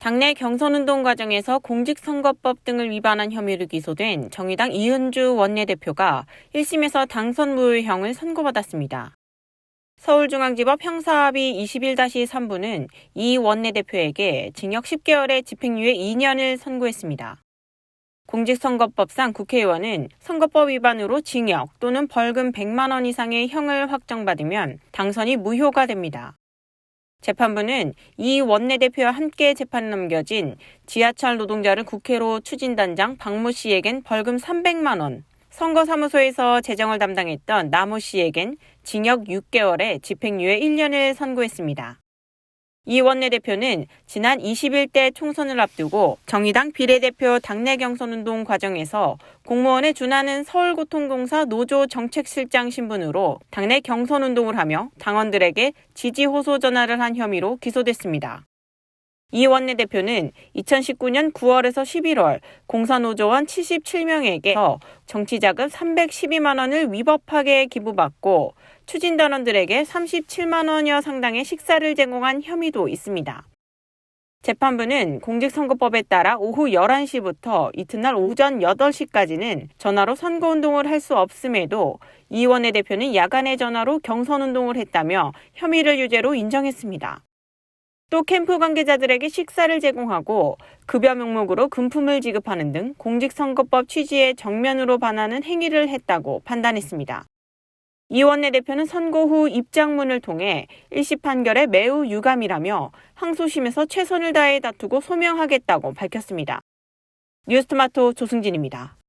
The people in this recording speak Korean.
당내 경선운동 과정에서 공직선거법 등을 위반한 혐의로 기소된 정의당 이은주 원내대표가 1심에서 당선 무효형을 선고받았습니다. 서울중앙지법 형사합의 21-3부는 이 원내대표에게 징역 10개월의 집행유예 2년을 선고했습니다. 공직선거법상 국회의원은 선거법 위반으로 징역 또는 벌금 100만 원 이상의 형을 확정받으면 당선이 무효가 됩니다. 재판부는 이 원내대표와 함께 재판 넘겨진 지하철 노동자를 국회로 추진단장 박모 씨에겐 벌금 300만 원, 선거사무소에서 재정을 담당했던 나모 씨에겐 징역 6개월에 집행유예 1년을 선고했습니다. 이 원내대표는 지난 21대 총선을 앞두고 정의당 비례대표 당내 경선운동 과정에서 공무원에 준하는 서울고통공사 노조 정책실장 신분으로 당내 경선운동을 하며 당원들에게 지지 호소 전화를 한 혐의로 기소됐습니다. 이 원내대표는 2019년 9월에서 11월 공사노조원 77명에게 정치자금 312만 원을 위법하게 기부받고 추진단원들에게 37만 원여 상당의 식사를 제공한 혐의도 있습니다. 재판부는 공직선거법에 따라 오후 11시부터 이튿날 오전 8시까지는 전화로 선거운동을 할 수 없음에도 이 원내대표는 야간에 전화로 경선운동을 했다며 혐의를 유죄로 인정했습니다. 또 캠프 관계자들에게 식사를 제공하고 급여 명목으로 금품을 지급하는 등 공직선거법 취지에 정면으로 반하는 행위를 했다고 판단했습니다. 이 원내대표는 선고 후 입장문을 통해 1심 판결에 매우 유감이라며 항소심에서 최선을 다해 다투고 소명하겠다고 밝혔습니다. 뉴스토마토 조승진입니다.